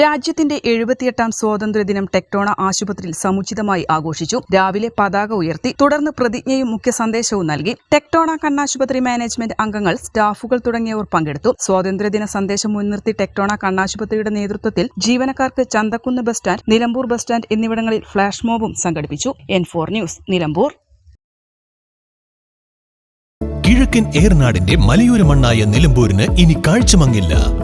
രാജ്യത്തിന്റെ എഴുപത്തിയെട്ടാം സ്വാതന്ത്ര്യദിനം ടെക്ടോണ ആശുപത്രിയിൽ സമുചിതമായി ആഘോഷിച്ചു. രാവിലെ പതാക ഉയർത്തി തുടർന്ന് പ്രതിജ്ഞയും മുഖ്യ സന്ദേശവും നൽകി. ടെക്ടോണ കണ്ണാശുപത്രി മാനേജ്മെന്റ് അംഗങ്ങൾ സ്റ്റാഫുകൾ തുടങ്ങിയവർ പങ്കെടുത്തു. സ്വാതന്ത്ര്യദിന സന്ദേശം മുൻനിർത്തി ടെക്ടോണ കണ്ണാശുപത്രിയുടെ നേതൃത്വത്തിൽ ജീവനക്കാർക്ക് Chanthakunnu bus stand Nilambur bus stand എന്നിവിടങ്ങളിൽ ഫ്ളാഷ് മോബും സംഘടിപ്പിച്ചു. N four news Nilambur. കിഴക്കൻ ഏർനാടിന്റെ മലയോര മണ്ണായ നിലമ്പൂരിന് ഇനി കാഴ്ചമങ്ങില്ല.